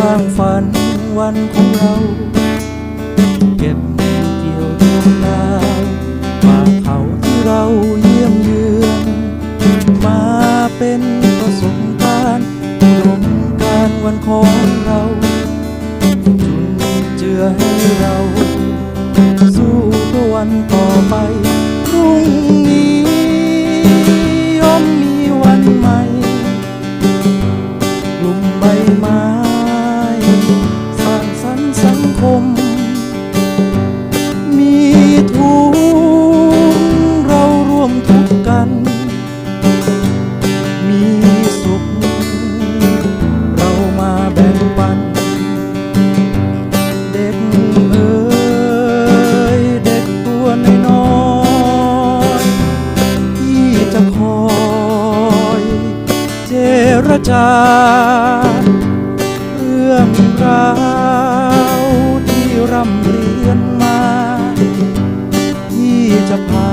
ควางฝันวันของเรา เก็บเกี่ยวดวงดาวป่าเขาที่เราเยี่ยมเยือนมาเป็นประสมการณ์อุดมการวันของเราจุนเจือให้เรา สู้เพื่วันต่อไปพรุ่งนี้ย่อมมีวันใหม่ จาเรื่องราวที่ร่ำเรียนมา ที่จะพา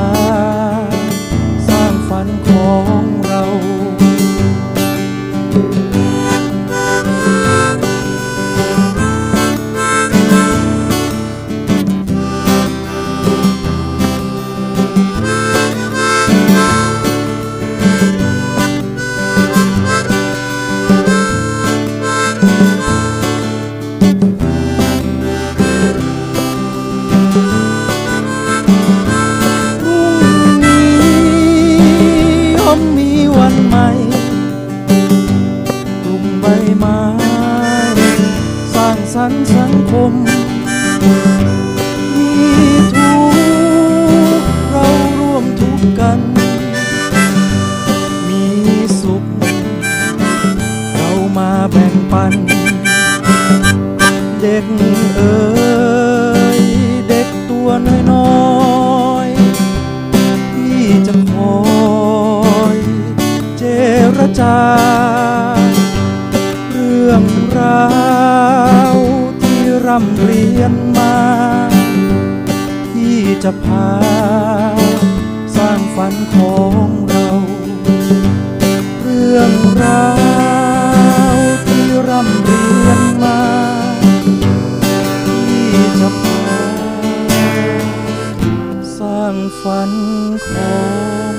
สร้างฝันของเรา ม มีทุกข์เราร่วมทุกข์กัน มีสุข เรามาแบ่งปัน เด็กเอ๋ยเด็กตัวน้อยๆที่จะคอย เจรจา ร่ำเรียนมา ที่จะพา สร้างฝันของเรา เรื่องราวที่ร่ำเรียนมา ที่จะพา สร้างฝันของ